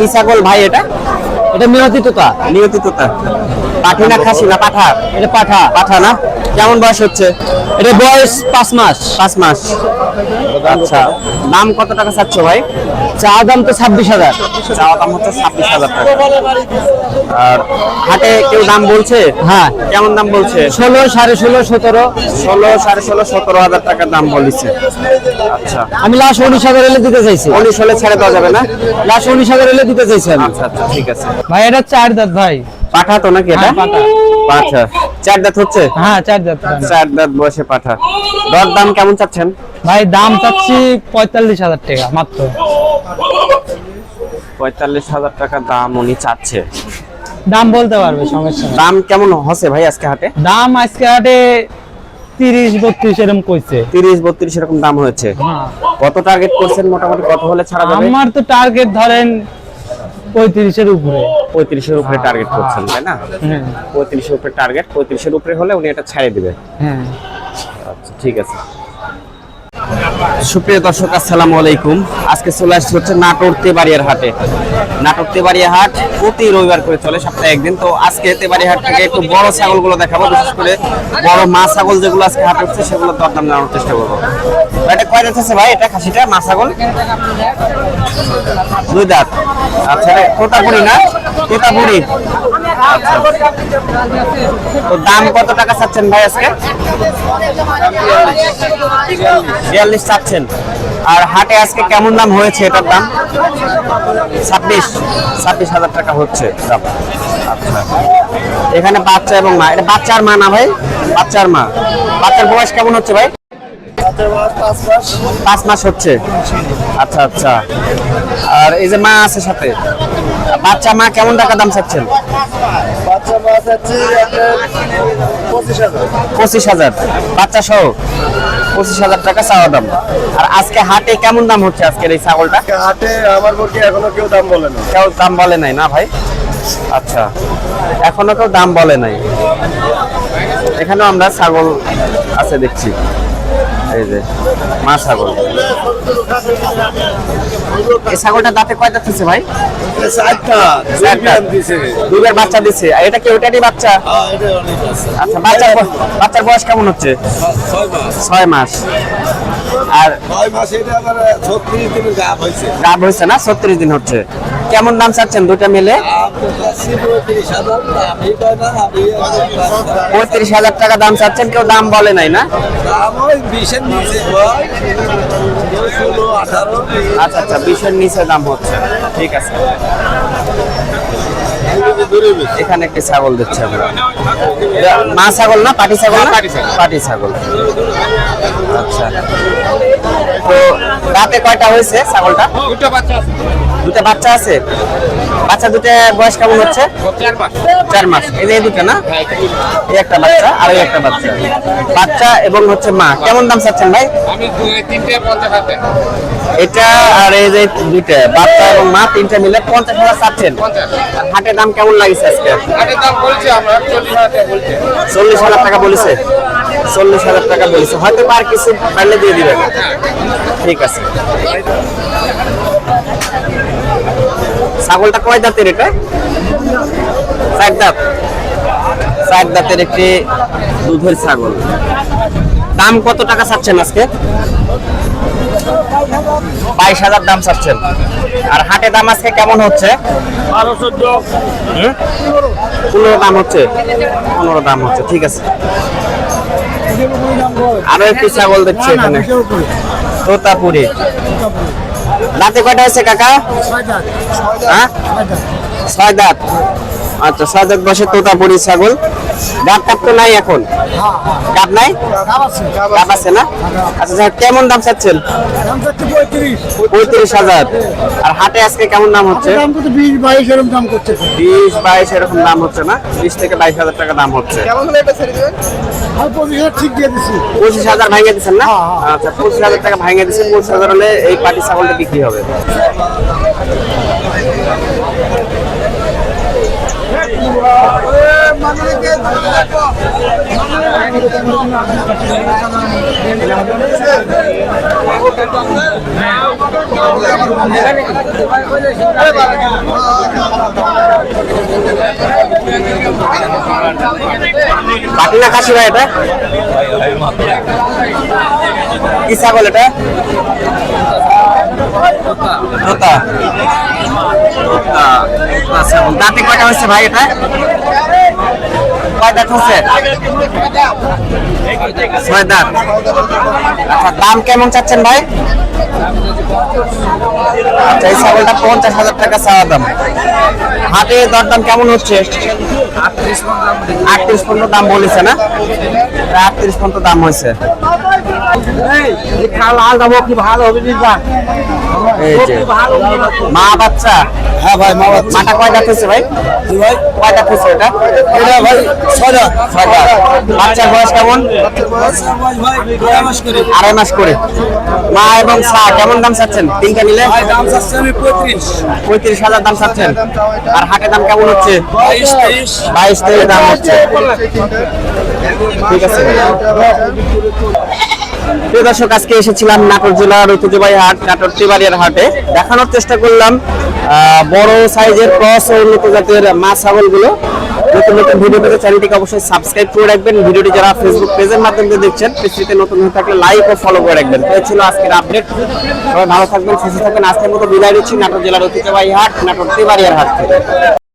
কি ছাগল ভাই এটা? এটা মেয়াদি তোতা। নিয়তি তোতা। পাঠি না খাসি না পাঠা? এটা পাঠা। পাঠা না? কেমন বয়স হচ্ছে? এটা বয়স পাঁচ মাস। পাঁচ মাস। আচ্ছা দাম কত টাকা চাচ্ছ ভাই? চা দাম তো ছাব্বিশ হাজার। চাওয়া দাম হচ্ছে ছাব্বিশ হাজার টাকা। আর হাটে কেউ দাম বলছে? হ্যাঁ। কেমন দাম বলছে? ষোলো সাড়ে ষোলো সতেরো। ষোলো সাড়ে ষোলো সতেরো হাজার টাকার দাম বলিছে। আচ্ছা। আমি লাস্ট উনিশ হাজার এলে দিতে চাইছি। উনিশ হলে ছেড়ে দেওয়া যাবে না? লাস্ট উনিশ হাজার এলে দিতে চাইছি আমি। আচ্ছা আচ্ছা ঠিক আছে। ভাই এটা চার দাঁত ভাই। পাঠা তো নাকি এটা? হ্যাঁ, পাঠা। আচ্ছা চার দাঁত হচ্ছে? হ্যাঁ চার দাঁত। চার দাঁত বয়সে পাঠা। দর দাম কেমন চাচ্ছেন? ভাই দাম চাচ্ছি পঁয়তাল্লিশ হাজার টাকা মাত্র। পঁয়তাল্লিশ হাজার টাকা দাম উনি চাচ্ছে। দাম বলতে পারবে সমস্যা। দাম কেমন হচ্ছে ভাই আজকে হাটে? দাম আজকে হাটে তিরিশ বত্রিশ এরকম কইছে। তিরিশ বত্রিশ এরকম দাম হয়েছে। হ্যাঁ। কত টার্গেট করছেন মোটামুটি? কত হলে ছাড়া যাবে? আমার তো টার্গেট ধরেন পঁয়ত্রিশের উপরে। পঁয়ত্রিশের উপরে টার্গেট করছেন তাই না? হ্যাঁ। পঁয়ত্রিশের উপরে টার্গেট পঁয়ত্রিশের উপরে হলে উনি এটা ছেড়ে দিবে। হ্যাঁ। আচ্ছা ঠিক আছে। সুপ্রিয় দর্শক, আসসালামু আলাইকুম। আজকে চলে আসছে হচ্ছে নাটোর তেবাড়িয়ার হাটে। নাটোর তেবাড়িয়া হাট প্রতি রবিবার করে চলে সপ্তাহে একদিন। তো আজকে তেবাড়িয়া হাট থেকে একটু বড় ছাগলগুলো দেখাবো, বিশেষ করে বড় মা ছাগল যেগুলো আজকে হাটে উঠছে সেগুলো দরদাম জানানোর চেষ্টা করব। এটা কয় দাঁত আছে ভাই? এটা খাসিটা, মা ছাগল? দুই দাঁত। আচ্ছা তোতাপুরি না? তোতাপুরি। দাম কত টাকা চাচ্ছেন ভাই আজকে? বিয়াল্লিশ চাচ্ছেন। আর হাটে আজকে কেমন দাম হয়েছে এটার দাম? ছাব্বিশ। ছাব্বিশ হাজার টাকা হচ্ছে আচ্ছা। এখানে বাচ্চা এবং মা। এটা বাচ্চার মা না ভাই? বাচ্চার মা। বাচ্চার বয়স কেমন হচ্ছে ভাই? পাঁচ মাস। হচ্ছে? আচ্ছা আচ্ছা। আর এই যে মা আছে সাথে? বাচ্চা মা কেমন টাকা দাম চাচ্ছেন? পঁচিশ হাজার। বাচ্চা সহ পঁচিশ হাজার টাকা চাওয়া দাম। আর আজকে হাটে কেমন দাম হচ্ছে আজকের এই ছাগলটা? হাটে আমার মুরগি এখনও কেউ দাম বলে না। কেউ দাম বলে নাই না ভাই? আচ্ছা। এখনও কেউ দাম বলে নাই। এখানেও আমরা ছাগল আছে দেখছি। এই যে মা ছাগল। এই ছাগলটা দাঁতে কয় দাঁত আছে ভাই। দুইবার বাচ্চা দিছে। এটা কি বাচ্চা? হ্যাঁ। আচ্ছা বাচ্চার বাচ্চার বয়স কেমন হচ্ছে? ছয় মাস। আর গাব হয়েছে। না? ছত্রিশ দিন হচ্ছে। কেমন দাম চাচ্ছেন দুইটা মিলে? পঁয়ত্রিশ হাজার টাকা দাম চাচ্ছেন কেউ দাম বলে নাই না? আচ্ছা আচ্ছা বিশের নিচে দাম হচ্ছে। ঠিক আছে। এখানে একটি ছাগল দিচ্ছে আমরা। মা ছাগল না পাটি ছাগল না? পাটি ছাগল। আচ্ছা। তো রাতে কয়টা হয়েছে ছাগলটা? দুটা বাচ্চা আছে। বাচ্চা দুটা বয়স কেমন হচ্ছে? চার মাস। এই যে দুটো না? এই একটা বাচ্চা আর এই একটা বাচ্চা। বাচ্চা এবং হচ্ছে মা কেমন দাম চাচ্ছেন ভাই? এটা আর এই যে দুইটা বাচ্চা এবং মা তিনটা মিলে পঞ্চাশ হাজার চাচ্ছেন। হাটের দাম কেমন লাগছে আজকে? হাটের দাম বলছি আমরা চল্লিশ হাজার টাকা বলছি। চল্লিশ হাজার টাকা বলেছে। চল্লিশ হাজার টাকা বলেছে হয়তো আর কিছু পারলে দিয়ে দিবেন। ঠিক আছে। ছাগলটা কয় দাঁতের এটা? চার দাঁত। চার দাঁতের একটি দুধের ছাগল। দাম কত টাকা চাচ্ছেন আজকে? বাইশ হাজার দাম চাচ্ছেন। আর হাটে দাম আজকে কেমন হচ্ছে? পনেরো দাম হচ্ছে। পনেরো দাম হচ্ছে। ঠিক আছে। আরও একটি ছাগল দেখছি এখানে। তোতাপুরি। দাঁতে কয়টা আছে কাকা? হ্যাঁ? ছয় দাঁত। আচ্ছা ছয় দাঁত বসে তোতাপুরি ছাগল। টাত তো নাই এখন? দাঁত নাই? দাঁত আছে না? আচ্ছা যাক, কেমন দাম চাচ্ছেন? পঁয়ত্রিশ। হাজার। আর হাটে আজকে কেমন দাম হচ্ছে? বিশ বাইশ এরকম দাম করছে। বিশ বাইশ এরকম দাম হচ্ছে না? বিশ থেকে বাইশ হাজার টাকা দাম হচ্ছে। পঁচিশ হাজার ঠিক দিয়ে পঁচিশ হাজার ভাঙিয়ে দিচ্ছেন না? আচ্ছা পঁচিশ হাজার টাকা ভাঙিয়ে দিচ্ছেন পঁচিশ হাজার হলে এই পাটি ছাগলটা বিক্রি হবে। পাটি না খাসি ভাই এটা? কি ছাগল এটা? দাঁতে কয়টা হচ্ছে ভাই এটা? আচ্ছা দাম কেমন চাচ্ছেন ভাই? আচ্ছা এই ছাগলটা পঞ্চাশ হাজার টাকা চাওয়া দাম। হাটে দরদাম কেমন হচ্ছে? আটত্রিশ পর্যন্ত দাম বলেছে না? আটত্রিশ পর্যন্ত দাম হয়েছে। এই যে মা বাচ্চা। হ্যাঁ ভাই মা বাচ্চা। মাটা কয় দাঁত হয়েছে ভাই? কি ভাই? কয় দাঁত হয়েছে এটা? এটা ভাই ছয়টা। ছয় দাঁত বাচ্চার বয়স কেমন আড়াই মাস করে। মা এবং সা কেমন দাম চাচ্ছেন? তিনটা নিলে? দাম চাচ্ছি আমি পঁয়ত্রিশ। পঁয়ত্রিশ হাজার দাম চাচ্ছেন। আর হাটে দাম কেমন হচ্ছে? বাইশ তেইশ দাম হচ্ছে। ঠিক আছে। প্রিয় দর্শক, আজকে এসেছিলাম নাটোর জেলার ঐতিহ্যবাহী হাট, নাটোর তিবাড়িয়ার হাটে। দেখানোর চেষ্টা করলাম বড় সাইজের ক্রস ও উন্নত জাতের মাছ, ছাগলগুলো। নতুন নতুন ভিডিও পেতে চ্যানেলটিকে অবশ্যই সাবস্ক্রাইব করে রাখবেন। ভিডিওটি যারা ফেসবুক পেজের মাধ্যমে দেখছেন, পেজটিতে নতুন হয়ে থাকলে লাইক ও ফলো করে রাখবেন। এই ছিল আজকের আপডেট সবাই ভালো থাকবেন, সুস্থ থাকবেন। আজকের মতো বিদায় দিচ্ছি নাটোর জেলার ঐতিহ্যবাহী হাট, নাটোর তিবাড়িয়ার হাট থেকে।